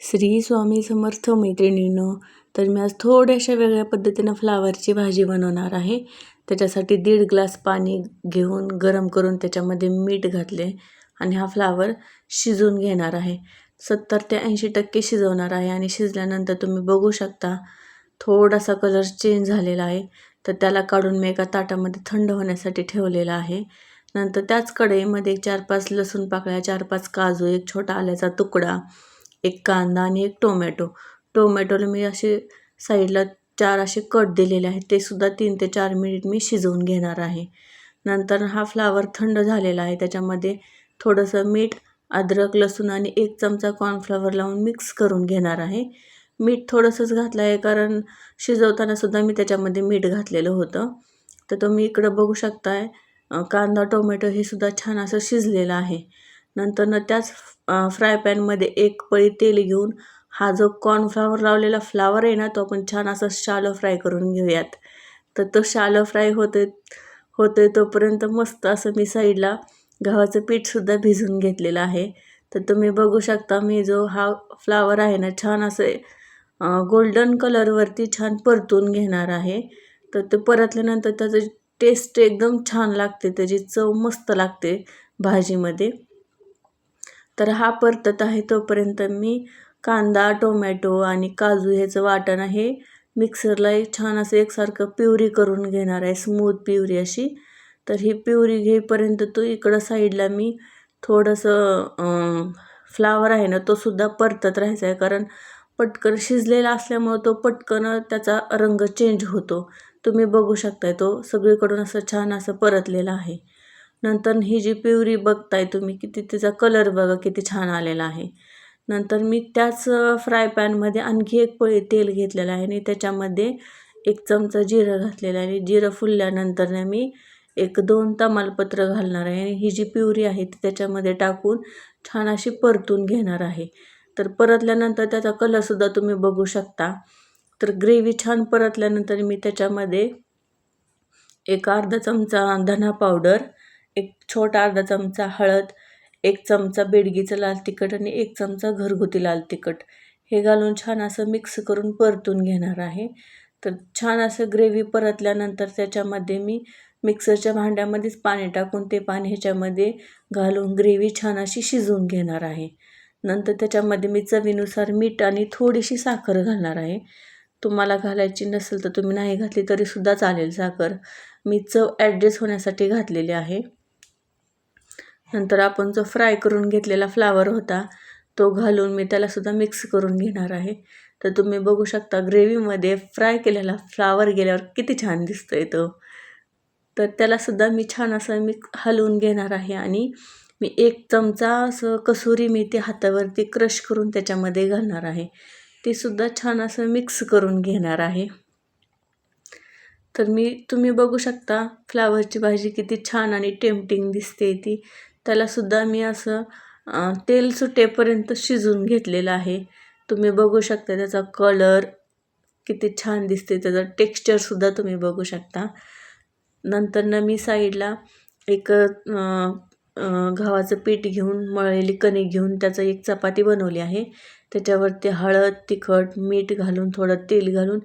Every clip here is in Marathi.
श्री स्वामी समर्थ मैत्रिणीनं तर मी आज थोड्याशा वेगळ्या पद्धतीनं फ्लावरची भाजी बनवणार आहे. त्याच्यासाठी दीड ग्लास पाणी घेऊन गरम करून त्याच्यामध्ये मीठ घातले आणि हा फ्लावर शिजवून घेणार आहे. सत्तर ते ऐंशी टक्के शिजवणार आहे आणि शिजल्यानंतर तुम्ही बघू शकता थोडासा कलर चेंज झालेला आहे. तर त्याला काढून मी एका ताटामध्ये थंड होण्यासाठी ठेवलेला आहे. नंतर त्याच कढईमध्ये चार पाच लसूण पाकळ्या चार पाच काजू एक छोटा आल्याचा तुकडा एक कांदा आणि एक टोमॅटो. टोमॅटोला मी असे साईडला चार असे कट दिलेले आहेत. ते सुद्धा तीन ते चार मिनिट मी शिजवून घेणार आहे. नंतर हा फ्लावर थंड झालेला आहे. त्याच्यामध्ये थोडंसं मीठ अद्रक लसूण आणि एक चमचा कॉर्नफ्लॉवर लावून मिक्स करून घेणार आहे. मीठ थोडंसंच घातलं आहे कारण शिजवताना सुद्धा मी त्याच्यामध्ये मीठ घातलेलं होतं. तर तुम्ही इकडं बघू शकताय कांदा टोमॅटो हे सुद्धा छान असं शिजलेलं आहे. नंतर न त्याच फ्राय पॅनमध्ये एक पळी तेल घेऊन हा जो कॉर्नफ्लावर लावलेला फ्लावर आहे ना तो आपण छान असं शालो फ्राय करून घेऊयात. तर तो शालो फ्राय होते होते तोपर्यंत मस्त असं मी साईडला गव्हाचं पीठसुद्धा भिजून घेतलेलं आहे. तर तुम्ही बघू शकता मी जो हा फ्लावर आहे ना छान असं गोल्डन कलरवरती छान परतून घेणार आहे. तर ते परतल्यानंतर त्याचं टेस्ट एकदम छान लागते त्याची चव मस्त लागते भाजीमध्ये. तर हा परतत आहे तोपर्यंत मी कांदा टोमॅटो आणि काजू ह्याचं वाटण आहे. मिक्सरला एक छान असं एकसारखं प्युरी करून घेणार आहे स्मूथ प्युरी अशी. तर ही प्युरी घेईपर्यंत तो इकडं साईडला मी थोडंसं फ्लावर आहे ना तो सुद्धा परतत राहायचा आहे. कारण पटकन शिजलेला असल्यामुळं तो पटकन त्याचा रंग चेंज होतो. तुम्ही बघू शकताय तो सगळीकडून असं छान असं परतलेला आहे. नंतर ही जी पिवरी बघताय तुम्ही किती तिचा कलर बघा किती छान आलेला आहे. नंतर मी त्याच फ्राय पॅनमध्ये आणखी एक पळी तेल घेतलेलं आहे आणि त्याच्यामध्ये एक चमचा जिरं घातलेलं आहे. आणि जिरं फुलल्यानंतर मी एक दोन तमालपत्र घालणार आहे आणि ही जी पिवरी आहे ती त्याच्यामध्ये टाकून छान अशी परतून घेणार आहे. तर परतल्यानंतर त्याचा कलरसुद्धा तुम्ही बघू शकता. तर ग्रेव्ही छान परतल्यानंतर मी त्याच्यामध्ये एक अर्धा चमचा धना पावडर एक छोटा अर्धा चमचा हळद एक चमचा बेडगीचं लाल तिखट आणि एक चमचा घरगुती लाल तिखट. हे घालून छान असं मिक्स करून परतून घेणार आहे. तर छान असं ग्रेव्ही परतल्यानंतर त्याच्यामध्ये मी मिक्सरच्या भांड्यामध्येच पाणी टाकून ते पाणी ह्याच्यामध्ये घालून ग्रेव्ही छान अशी शिजवून घेणार आहे. नंतर त्याच्यामध्ये मी चवीनुसार मीठ आणि थोडीशी साखर घालणार आहे. तुम्हाला घालायची नसेल तर तुम्ही नाही घातली तरीसुद्धा चालेल साखर. मी चव ॲडजस्ट होण्यासाठी घातलेली आहे. नंतर आपण जो फ्राय करून घेतलेला फ्लावर होता तो घालून मी त्यालासुद्धा मिक्स करून घेणार आहे. तर तुम्ही बघू शकता ग्रेव्हीमध्ये फ्राय केलेला फ्लावर गेल्यावर किती छान दिसतो आहे तो. तर त्यालासुद्धा मी छान असं मिक्स हलवून घेणार आहे आणि मी एक चमचा असं कसुरी मेथी हातावरती क्रश करून त्याच्यामध्ये घालणार आहे. ते सुद्धा छान असं मिक्स करून घेणार आहे. तर मी तुम्ही बघू शकता फ्लावरची भाजी किती छान आणि टेम्पटिंग दिसते ती. त्यालासुद्धा मी असं तेल सुटेपर्यंत शिजून घेतलेलं आहे. तुम्ही बघू शकता त्याचा कलर किती छान दिसते त्याचं टेक्स्चरसुद्धा तुम्ही बघू शकता. नंतर मी साईडला एक गव्हाचं पीठ घेऊन मळलेली कणिक घेऊन त्याचं एक चपाती बनवली आहे. त्याच्यावरती हळद तिखट मीठ घालून थोडं तेल घालून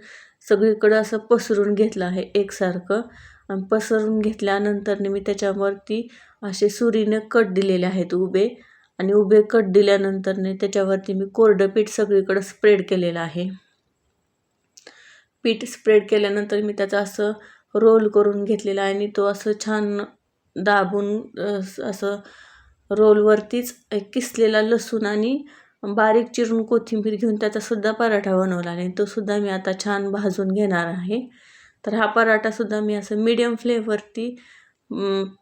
सगळीकडं असं पसरून घेतलं आहे एकसारखं. पसरून घेतल्यानंतर मी त्याच्यावरती असे सुरीनं कट दिलेले आहेत उभे. आणि उभे कट दिल्यानंतरने त्याच्यावरती मी कोरडं पीठ सगळीकडं स्प्रेड केलेलं आहे. पीठ स्प्रेड केल्यानंतर मी त्याचा असं रोल करून घेतलेला आहे आणि तो असं छान दाबून असं रोलवरतीच एक किसलेला लसूण आणि बारीक चिरून कोथिंबीर घेऊन त्याचासुद्धा पराठा बनवला आणि तो सुद्धा मी आता छान भाजून घेणार आहे. तर हा पराठासुद्धा मी असं मीडियम फ्लेवरती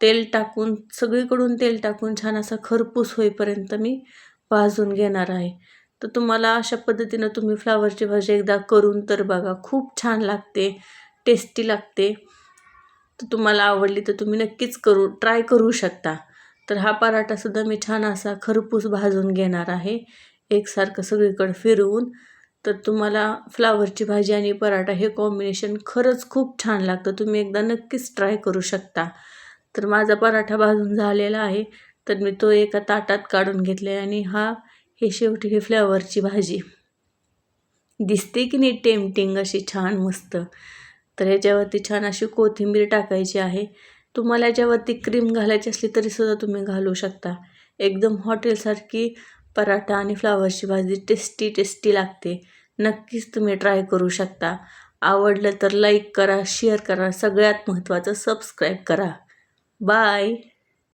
तेल टाकून सगळीकडून तेल टाकून छान असा खरपूस होईपर्यंत मी भाजून घेणार आहे. तर तुम्हाला अशा पद्धतीनं तुम्ही फ्लावरची भाजी एकदा करून तर बघा खूप छान लागते टेस्टी लागते. तर तुम्हाला आवडली तर तुम्ही नक्कीच करू ट्राय करू शकता. तर हा पराठासुद्धा मी छान असा खरपूस भाजून घेणार आहे. एकसारखं सगळीकडं फिरवून तर तुम्हाला फ्लावरची भाजी आणि पराठा हे कॉम्बिनेशन खरंच खूप छान लागतं. तुम्ही एकदा नक्कीच ट्राय करू शकता. तर माझा पराठा भाजून झालेला आहे. तर मी तो एका ताटात काढून घेतले आणि हा हे शेवटी ही फ्लेवरची भाजी. दिसते की नाही टेमटिंग अशी छान मस्त. तर ह्याच्यावरती छान अशी कोथिंबीर टाकायची आहे. तुम्हाला याच्यावरती क्रीम घालायची असली तरीसुद्धा तुम्ही घालू शकता. एकदम हॉटेलसारखी पराठा आणि फ्लावरची भाजी टेस्टी टेस्टी लागते. नक्कीच तुम्ही ट्राय करू शकता. आवडलं तर लाईक करा शेअर करा. सगळ्यात महत्त्वाचं सबस्क्राईब करा. बाय